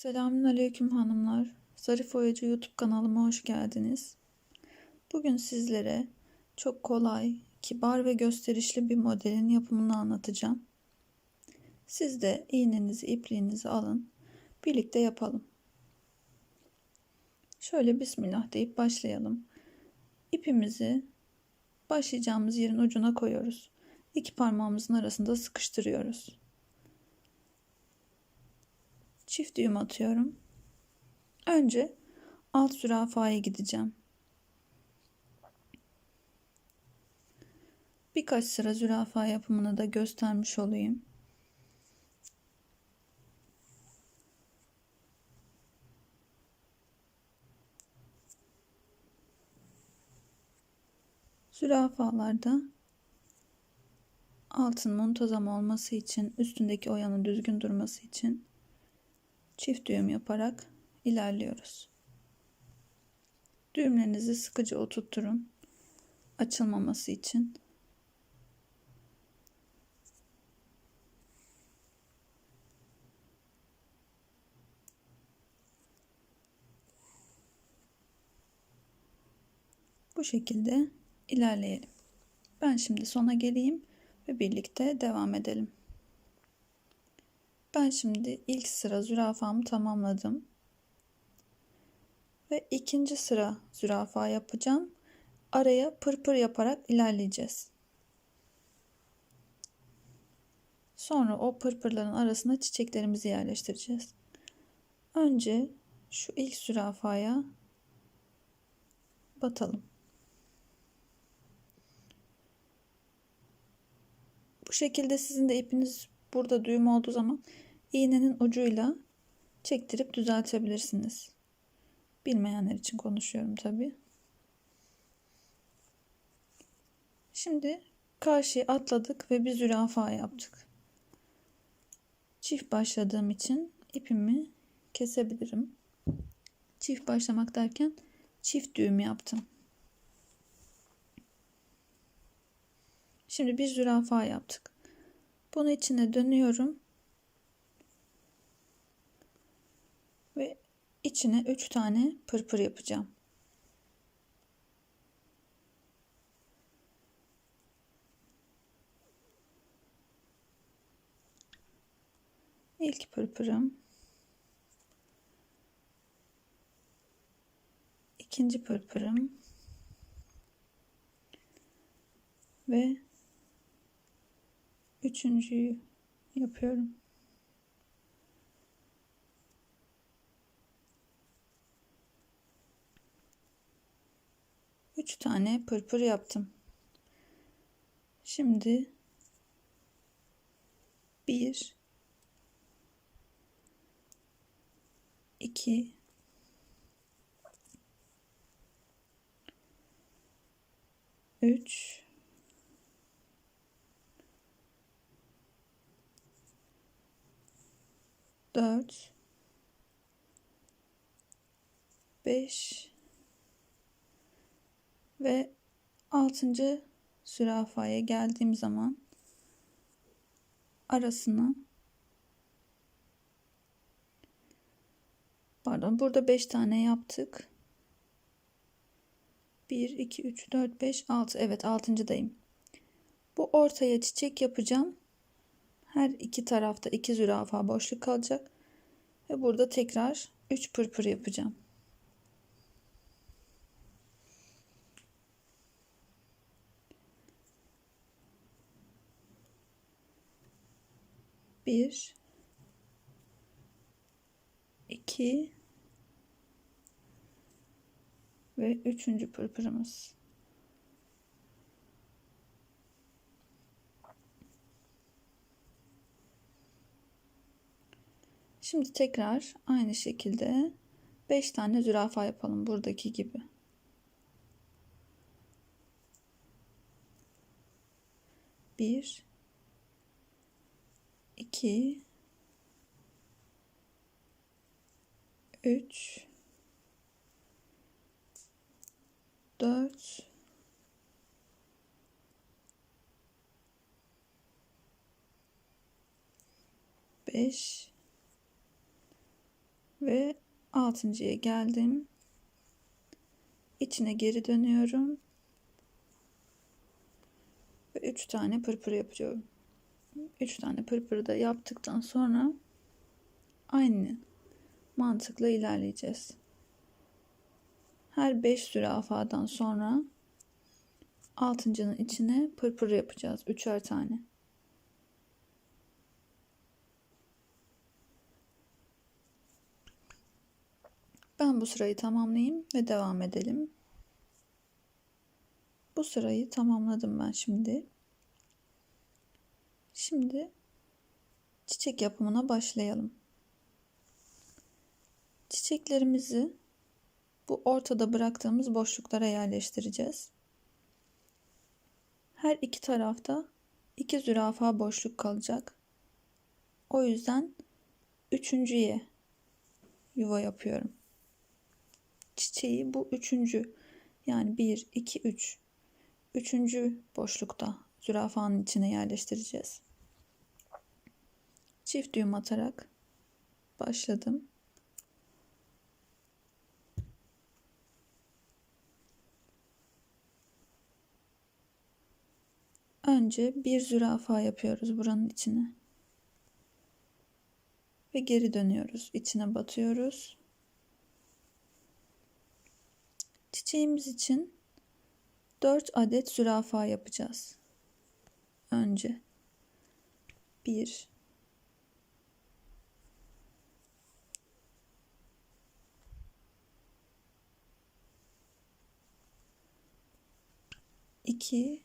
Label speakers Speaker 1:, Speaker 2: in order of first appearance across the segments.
Speaker 1: Selamünaleyküm hanımlar. Zarif Oyacı YouTube kanalıma hoş geldiniz. Bugün sizlere çok kolay, kibar ve gösterişli bir modelin yapımını anlatacağım. Siz de iğnenizi, ipliğinizi alın. Birlikte yapalım. Şöyle bismillah deyip başlayalım. İpimizi başlayacağımız yerin ucuna koyuyoruz. İki parmağımızın arasında sıkıştırıyoruz. Çift düğüm atıyorum. Önce alt zürafaya gideceğim. Birkaç sıra zürafa yapımını da göstermiş olayım. Zürafalarda altın muntazam olması için, üstündeki oyanın düzgün durması için çift düğüm yaparak ilerliyoruz. Düğümlerinizi sıkıca oturtturun. Açılmaması için. Bu şekilde ilerleyelim. Ben şimdi sona geleyim ve birlikte devam edelim. Ben şimdi ilk sıra zürafamı tamamladım. Ve ikinci sıra zürafa yapacağım. Araya pırpır yaparak ilerleyeceğiz. Sonra o pırpırların arasına çiçeklerimizi yerleştireceğiz. Önce şu ilk zürafaya batalım. Bu şekilde sizin de ipiniz burada düğüm olduğu zaman iğnenin ucuyla çektirip düzeltebilirsiniz. Bilmeyenler için konuşuyorum tabi. Şimdi karşıya atladık ve bir zürafa yaptık. Çift başladığım için ipimi kesebilirim. Çift başlamak derken çift düğüm yaptım. Şimdi bir zürafa yaptık. Bunu içine dönüyorum. Ve içine 3 tane pırpır yapacağım. İlk pırpırım. ikinci pırpırım. Ve üçüncüyü yapıyorum. Üç tane pırpır yaptım. Şimdi bir, iki, üç, 4 5 ve 6. zürafaya geldiğim zaman arasına pardon burada 5 tane yaptık. 1 2 3 4 5 6 evet 6.dayım bu ortaya çiçek yapacağım her iki tarafta iki zürafa boşluk kalacak. Ve burada tekrar 3 pırpır yapacağım. Bir, iki ve üçüncü pırpırımız. Şimdi tekrar aynı şekilde 5 tane zürafa yapalım buradaki gibi. Bir, iki, üç, dört, beş, Ve altıncıya geldim. İçine geri dönüyorum. Ve üç tane pırpır yapıyorum. Üç tane pırpırı da yaptıktan sonra aynı mantıkla ilerleyeceğiz. Her 5 zürafadan sonra altıncının içine pırpır yapacağız. Üçer tane. Ben bu sırayı tamamlayayım ve devam edelim. Bu sırayı tamamladım ben şimdi. Şimdi çiçek yapımına başlayalım. Çiçeklerimizi bu ortada bıraktığımız boşluklara yerleştireceğiz. Her iki tarafta iki zürafa boşluk kalacak. O yüzden üçüncüye yuva yapıyorum. Çiçeği bu üçüncü yani bir, iki, üç. Üçüncü boşlukta zürafanın içine yerleştireceğiz. Çift düğüm atarak başladım. Önce bir zürafa yapıyoruz buranın içine. Ve geri dönüyoruz. İçine batıyoruz. Çiçeğimiz için 4 adet zürafa yapacağız. Önce 1 2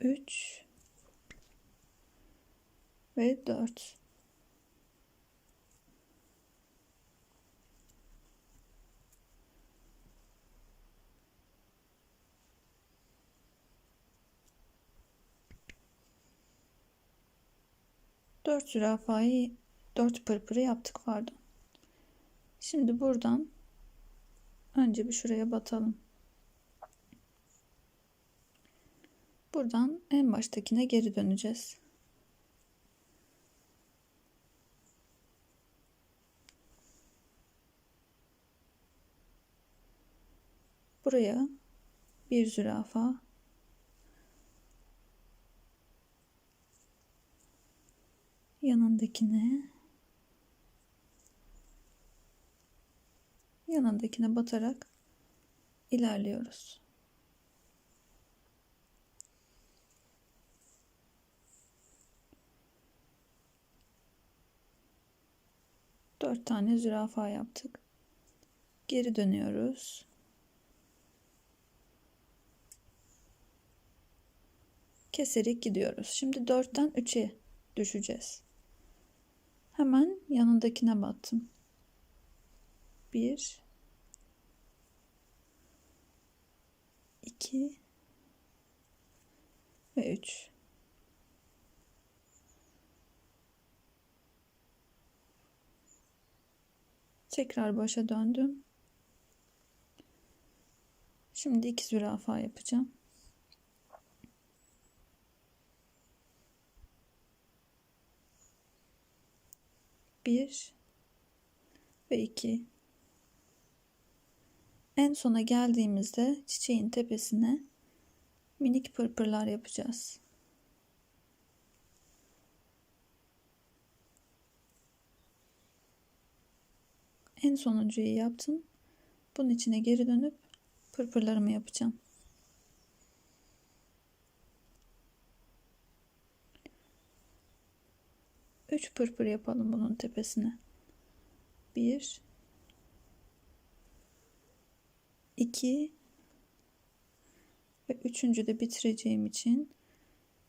Speaker 1: 3 ve 4 4 zürafayı 4 pırpırı yaptık pardon. Şimdi buradan önce bir şuraya batalım. Buradan en baştakine geri döneceğiz. Buraya bir zürafa yanındakine yanındakine batarak ilerliyoruz. Dört tane zürafa yaptık. Geri dönüyoruz. Keserek gidiyoruz. Şimdi dörtten üçe düşeceğiz. Hemen yanındakine battım. Bir, iki ve üç. Tekrar başa döndüm. Şimdi iki zürafa yapacağım. Bir ve iki. En sona geldiğimizde çiçeğin tepesine minik pırpırlar yapacağız. En sonuncuyu yaptım. Bunun içine geri dönüp pırpırlarımı yapacağım. Üç pırpır yapalım bunun tepesine. Bir, iki ve üçüncü de bitireceğim için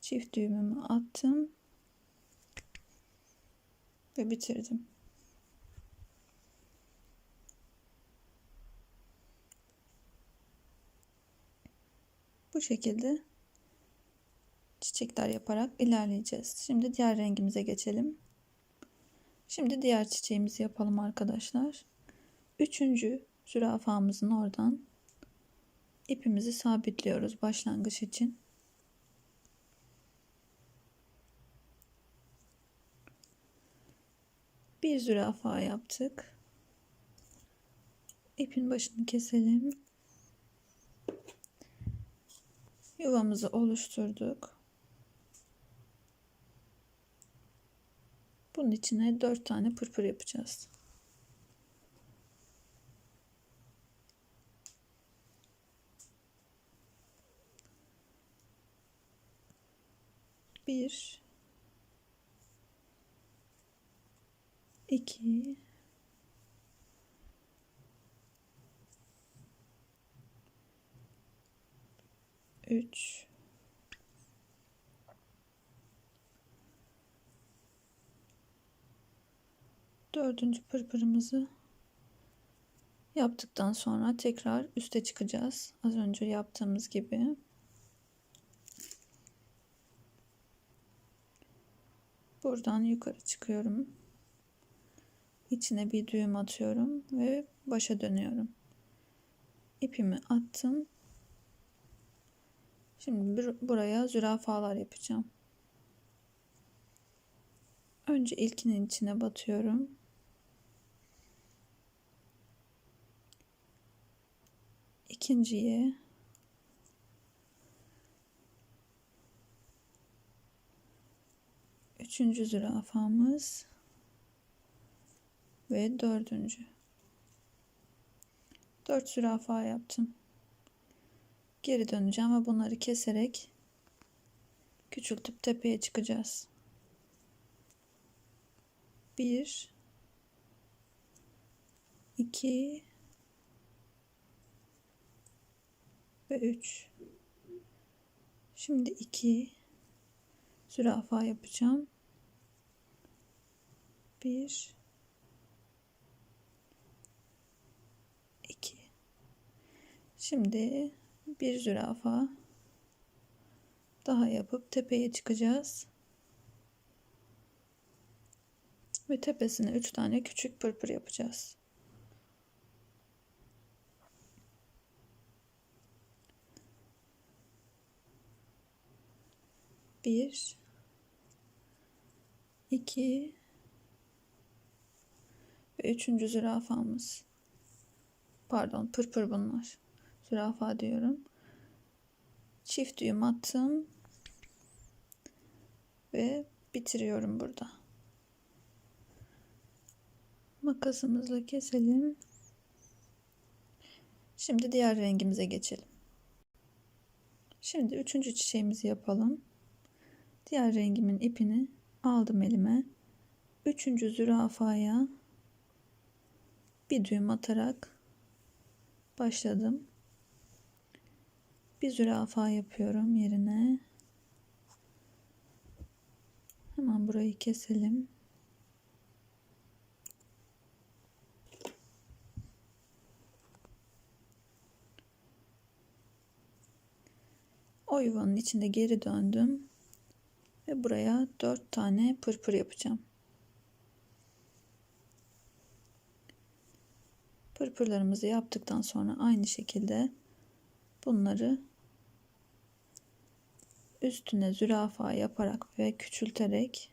Speaker 1: çift düğümümü attım ve bitirdim. Bu şekilde çiçekler yaparak ilerleyeceğiz. Şimdi diğer rengimize geçelim. Şimdi diğer çiçeğimizi yapalım arkadaşlar. Üçüncü zürafamızın oradan ipimizi sabitliyoruz başlangıç için. Bir zürafa yaptık. İpin başını keselim. Yuvamızı oluşturduk. Bunun içine 4 tane pırpır yapacağız. Bir, iki, üç, dördüncü pırpırımızı yaptıktan sonra tekrar üste çıkacağız. Az önce yaptığımız gibi. Buradan yukarı çıkıyorum. İçine bir düğüm atıyorum ve başa dönüyorum. İpimi attım. Şimdi buraya zürafalar yapacağım. Önce ilkinin içine batıyorum. İkinciye üçüncü zürafamız ve dördüncü. Dört zürafa yaptım. Geri döneceğim ve bunları keserek küçültüp tepeye çıkacağız. Bir, iki ve üç. Şimdi iki zürafa yapacağım. Bir, iki. Şimdi bir zürafa daha yapıp tepeye çıkacağız. Ve tepesine üç tane küçük pırpır yapacağız. Bir, iki ve üçüncü zürafamız. Pardon pırpır bunlar. Zürafa diyorum. Çift düğüm attım. Ve bitiriyorum burada. Makasımızla keselim. Şimdi diğer rengimize geçelim. Şimdi üçüncü çiçeğimizi yapalım. Diğer rengimin ipini aldım elime. Üçüncü zürafaya bir düğüm atarak başladım. Bir zürafa yapıyorum yerine. Hemen burayı keselim. O yuvanın içinde geri döndüm. Buraya 4 tane pırpır yapacağım. Pırpırlarımızı yaptıktan sonra aynı şekilde bunları üstüne zürafa yaparak ve küçülterek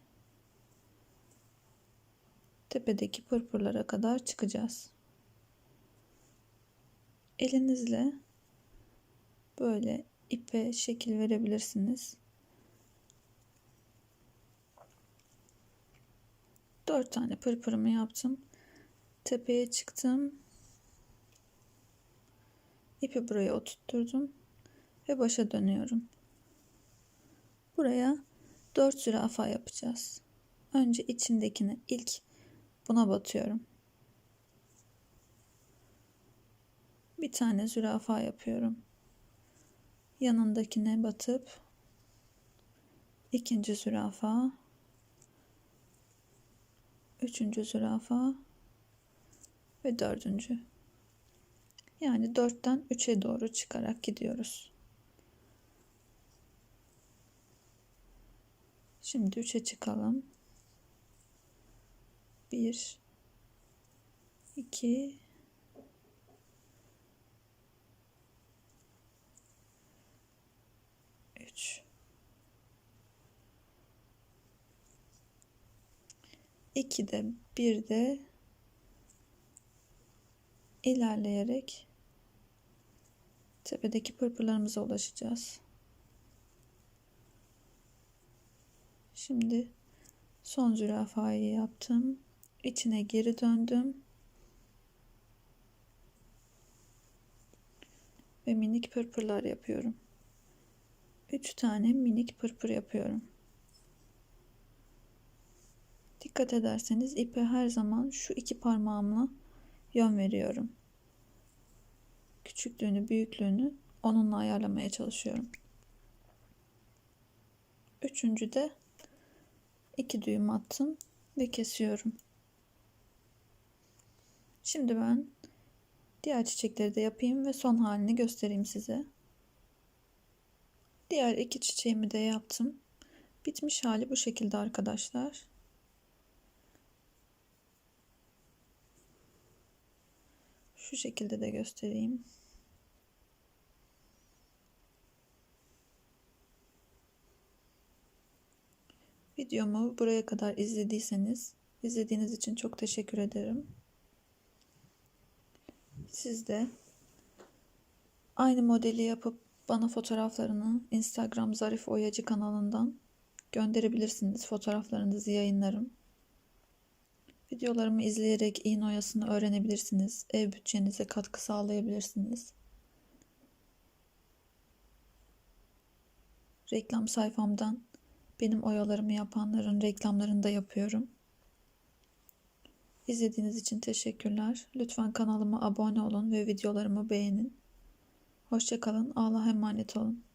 Speaker 1: tepedeki pırpırlara kadar çıkacağız. Elinizle böyle ipe şekil verebilirsiniz. 4 tane pırpırımı yaptım. Tepeye çıktım. İpi buraya oturtturdum ve başa dönüyorum. Buraya 4 zürafa yapacağız. Önce içindekini ilk buna batıyorum. Bir tane zürafa yapıyorum. Yanındakine batıp ikinci zürafa üçüncü zürafa ve dördüncü. Yani dörtten üçe doğru çıkarak gidiyoruz. Şimdi üçe çıkalım. Bir, iki, üç. 2'de 1'de ilerleyerek tepedeki pırpırlarımıza ulaşacağız. Şimdi son zürafayı yaptım. İçine geri döndüm. Ve minik pırpırlar yapıyorum. 3 tane minik pırpır yapıyorum. Dikkat ederseniz ipe her zaman şu iki parmağımla yön veriyorum. Küçüklüğünü, büyüklüğünü onunla ayarlamaya çalışıyorum. Üçüncü de iki düğüm attım ve kesiyorum. Şimdi ben diğer çiçekleri de yapayım ve son halini göstereyim size. Diğer iki çiçeğimi de yaptım. Bitmiş hali bu şekilde arkadaşlar. Şu şekilde de göstereyim. Videomu buraya kadar izlediyseniz izlediğiniz için çok teşekkür ederim. Siz de aynı modeli yapıp bana fotoğraflarını Instagram Zarif Oyacı kanalından gönderebilirsiniz. Fotoğraflarınızı yayınlarım. Videolarımı izleyerek iğne oyasını öğrenebilirsiniz. Ev bütçenize katkı sağlayabilirsiniz. Reklam sayfamdan benim oyalarımı yapanların reklamlarını da yapıyorum. İzlediğiniz için teşekkürler. Lütfen kanalıma abone olun ve videolarımı beğenin. Hoşçakalın. Allah'a emanet olun.